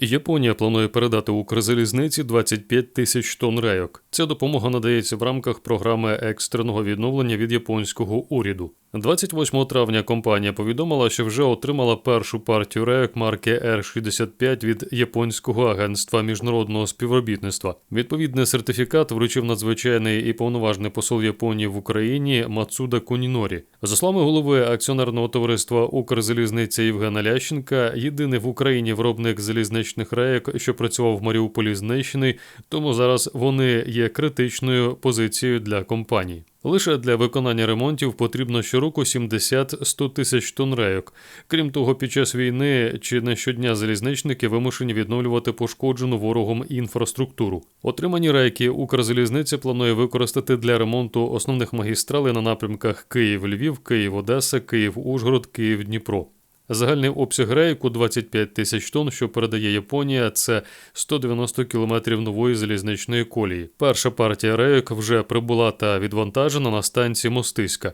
Японія планує передати Укрзалізниці 25 тисяч тонн рейок. Ця допомога надається в рамках програми екстреного відновлення від японського уряду. 28 травня компанія повідомила, що вже отримала першу партію рейок марки R65 від японського агентства міжнародного співробітництва. Відповідний сертифікат вручив надзвичайний і повноважний посол Японії в Україні Мацуда Кунінорі. За словами голови акціонерного товариства Укрзалізниця Євгена Лященка, єдиний в Україні виробник залізничних рейок, що працював в Маріуполі, знищений, тому зараз вони є критичною позицією для компаній. Лише для виконання ремонтів потрібно щороку 70-100 тисяч тонн рейок. Крім того, під час війни чи не щодня залізничники вимушені відновлювати пошкоджену ворогом інфраструктуру. Отримані рейки Укрзалізниця планує використати для ремонту основних магістралей на напрямках Київ-Львів, Київ-Одеса, Київ-Ужгород, Київ-Дніпро. Загальний обсяг рейку 25 тисяч тонн, що передає Японія, це 190 кілометрів нової залізничної колії. Перша партія рейок вже прибула та відвантажена на станції Мостиська.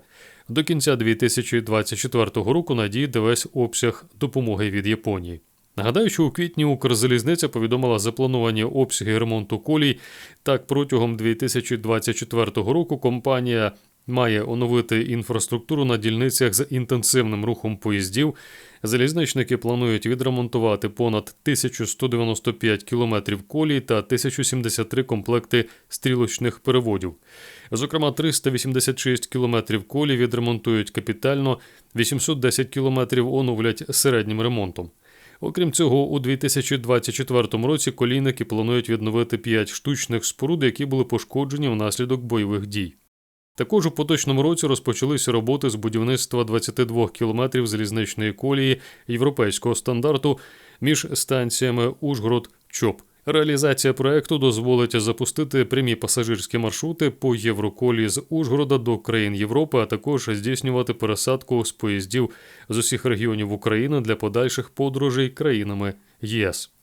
До кінця 2024 року надійде весь обсяг допомоги від Японії. Нагадаю, що у квітні Укрзалізниця повідомила заплановані обсяги ремонту колій. Так, протягом 2024 року компанія має оновити інфраструктуру на дільницях з інтенсивним рухом поїздів. Залізничники планують відремонтувати понад 1195 кілометрів колій та 1073 комплекти стрілочних переводів. Зокрема, 386 кілометрів колій відремонтують капітально, 810 кілометрів оновлять середнім ремонтом. Окрім цього, у 2024 році колійники планують відновити 5 штучних споруд, які були пошкоджені внаслідок бойових дій. Також у поточному році розпочалися роботи з будівництва 22 кілометрів залізничної колії європейського стандарту між станціями Ужгород чоп Реалізація проекту дозволить запустити прямі пасажирські маршрути по Євроколії з Ужгорода до країн Європи, а також здійснювати пересадку з поїздів з усіх регіонів України для подальших подорожей країнами ЄС.